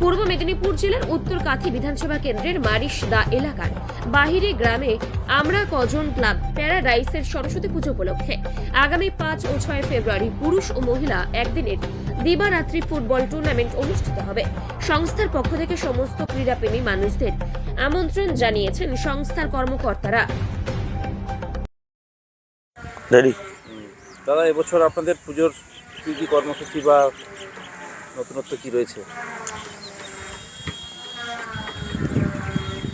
পূর্ব মেদিনীপুর জেলার উত্তর কাথি বিধানসভা কেন্দ্রের মারিশ দা এলাকার বাহিরে গ্রামে আমরা কজন ক্লাব প্যারাডাইসের সরস্বতী পুজো উপলক্ষে আগামী পাঁচ ও ছয় ফেব্রুয়ারি পুরুষ ও মহিলা একদিনের দিবারাত্রি ফুটবল টুর্নামেন্ট অনুষ্ঠিত হবে। সংস্থার পক্ষ থেকে সমস্ত ক্রীড়াপ্রেমী মানুষদের আমন্ত্রণ জানিয়েছেন সংস্থার কর্মকর্তারা। দাদা এবছর আপনাদের পুজোর কী কী কর্মসূচি বা নতুনত্ব কী রয়েছে?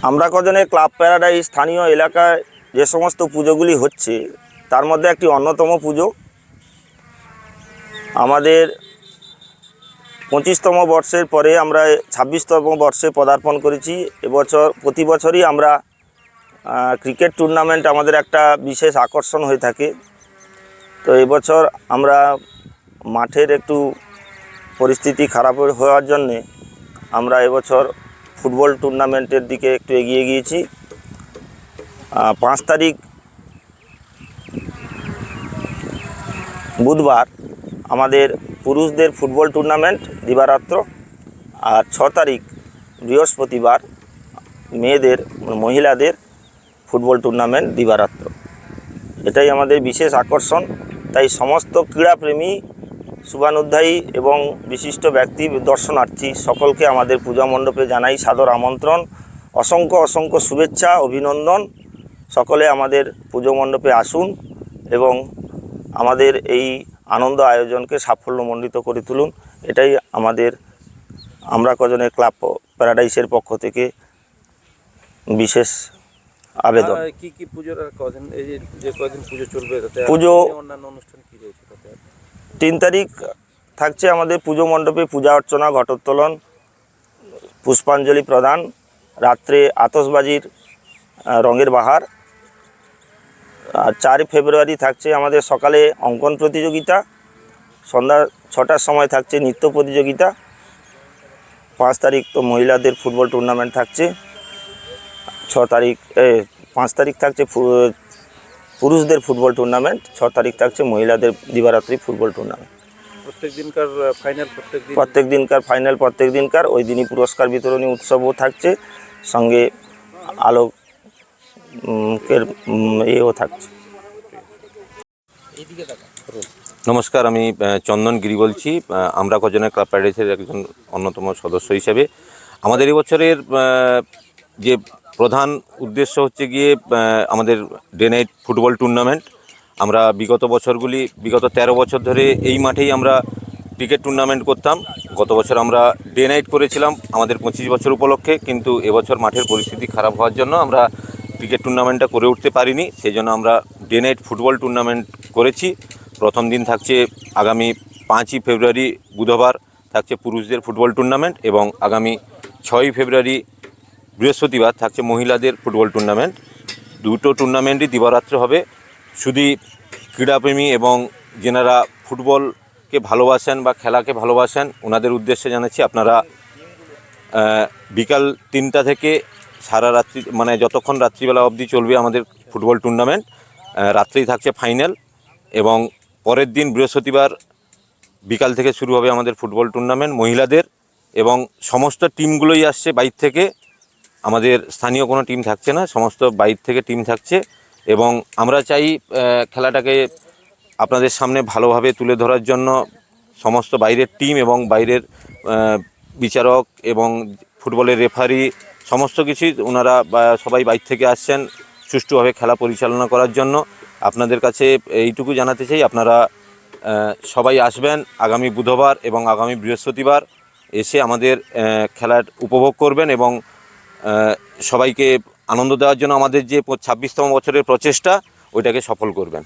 আমরা কজনে ক্লাব প্যারাডাইজ স্থানীয় এলাকায় যে সমস্ত পুজোগুলি হচ্ছে, তার মধ্যে একটি অন্যতম পুজো। আমাদের পঁচিশতম বর্ষের পরে আমরা ছাব্বিশতম বর্ষে পদার্পণ করেছি। এবছর, প্রতি বছরই আমরা ক্রিকেট টুর্নামেন্ট আমাদের একটা বিশেষ আকর্ষণ হয়ে থাকে। তো এবছর আমরা মাঠের একটু পরিস্থিতি খারাপ হওয়ার জন্যে আমরা এবছর ফুটবল টুর্নামেন্টের দিকে একটু এগিয়ে গিয়েছি। পাঁচ তারিখ বুধবার আমাদের পুরুষদের ফুটবল টুর্নামেন্ট দিবারাত্র আর ছ তারিখ বৃহস্পতিবার মেয়েদের মানে মহিলাদের ফুটবল টুর্নামেন্ট দিবারাত্র। এটাই আমাদের বিশেষ আকর্ষণ। তাই সমস্ত ক্রীড়াপ্রেমী শুভানুধ্যায়ী এবং বিশিষ্ট ব্যক্তি দর্শনার্থী সকলকে আমাদের পূজা মণ্ডপে জানাই সাদর আমন্ত্রণ। অসংখ্য অসংখ্য শুভেচ্ছা অভিনন্দন। সকলে আমাদের পুজো মণ্ডপে আসুন এবং আমাদের এই আনন্দ আয়োজনকে সাফল্যমণ্ডিত করে তুলুন। এটাই আমাদের আমরা কজনের ক্লাব প্যারাডাইসের পক্ষ থেকে বিশেষ আবেদন। কি কি পুজোর আর কদিন এই যে কদিন পুজো চলবে পুজো- অন্যান্য অনুষ্ঠান কি রয়েছে? তিন তারিখ থাকছে আমাদের পুজো মণ্ডপে পূজা অর্চনা, ঘটোত্তোলন, পুষ্পাঞ্জলি প্রদান, রাত্রে আতসবাজির রঙের বাহার। আর চার ফেব্রুয়ারি থাকছে আমাদের সকালে অঙ্কন প্রতিযোগিতা, সন্ধ্যা ছটার সময় থাকছে নৃত্য প্রতিযোগিতা। পাঁচ তারিখ তো মহিলাদের ফুটবল টুর্নামেন্ট থাকছে। ছ তারিখ পাঁচ তারিখ থাকছে পুরুষদের ফুটবল টুর্নামেন্ট ছ তারিখ থাকছে মহিলাদের দিবারাত্রি ফুটবল টুর্নামেন্ট প্রত্যেক দিনকার ফাইনাল প্রত্যেক দিন? প্রত্যেক দিনকার ফাইনাল প্রত্যেক দিনকার ওই দিনই পুরস্কার বিতরণী উৎসবও থাকছে সঙ্গে আলোক উম, কের উম, এও থাকছে। নমস্কার আমি চন্দন গিরি বলছি আমরা কজনের ক্লাব প্যারাডাইসের একজন অন্যতম সদস্য হিসেবে। আমাদের এবছরের যে প্রধান উদ্দেশ্য হচ্ছে গিয়ে আমাদের ডে নাইট ফুটবল টুর্নামেন্ট। আমরা বিগত বছরগুলি, বিগত ১৩ বছর ধরে এই মাঠেই আমরা ক্রিকেট টুর্নামেন্ট করতাম। গত বছর আমরা ডে নাইট করেছিলাম আমাদের পঁচিশ বছর উপলক্ষে, কিন্তু এবছর মাঠের পরিস্থিতি খারাপ হওয়ার জন্য আমরা ক্রিকেট টুর্নামেন্টটা করে উঠতে পারিনি। সেই জন্য আমরা ডে নাইট ফুটবল টুর্নামেন্ট করেছি। প্রথম দিন থাকছে আগামী পাঁচই ফেব্রুয়ারি বুধবার, থাকছে পুরুষদের ফুটবল টুর্নামেন্ট এবং আগামী ছয়ই ফেব্রুয়ারি বৃহস্পতিবার থাকছে মহিলাদের ফুটবল টুর্নামেন্ট। দুটো টুর্নামেন্টই দিবারাত্র হবে। শুধু ক্রীড়াপ্রেমী এবং যেনারা ফুটবলকে ভালোবাসেন বা খেলাকে ভালোবাসেন, ওনাদের উদ্দেশ্যে জানাচ্ছি, আপনারা বিকাল তিনটা থেকে সারা রাত্রি মানে যতক্ষণ রাত্রিবেলা অবধি চলবে আমাদের ফুটবল টুর্নামেন্ট রাত্রেই থাকছে ফাইনাল এবং পরের দিন বৃহস্পতিবার বিকাল থেকে শুরু হবে আমাদের ফুটবল টুর্নামেন্ট মহিলাদের এবং সমস্ত টিমগুলোই আসছে বাইর থেকে। আমাদের স্থানীয় কোনো টিম থাকছে না, সমস্ত বাইর থেকে টিম থাকছে এবং আমরা চাই খেলাটাকে আপনাদের সামনে ভালোভাবে তুলে ধরার জন্য সমস্ত বাইরের টিম এবং বাইরের বিচারক এবং ফুটবলের রেফারি সমস্ত কিছুই ওনারা সবাই বাইর থেকে আসছেন সুষ্ঠুভাবে খেলা পরিচালনা করার জন্য। আপনাদের কাছে এইটুকু জানাতে চাই, আপনারা সবাই আসবেন আগামী বুধবার এবং আগামী বৃহস্পতিবার এসে আমাদের খেলার উপভোগ করবেন এবং সবাইকে আনন্দ দেওয়ার জন্য আমাদের যে ছাব্বিশতম বছরের প্রচেষ্টা ওইটাকে সফল করবেন।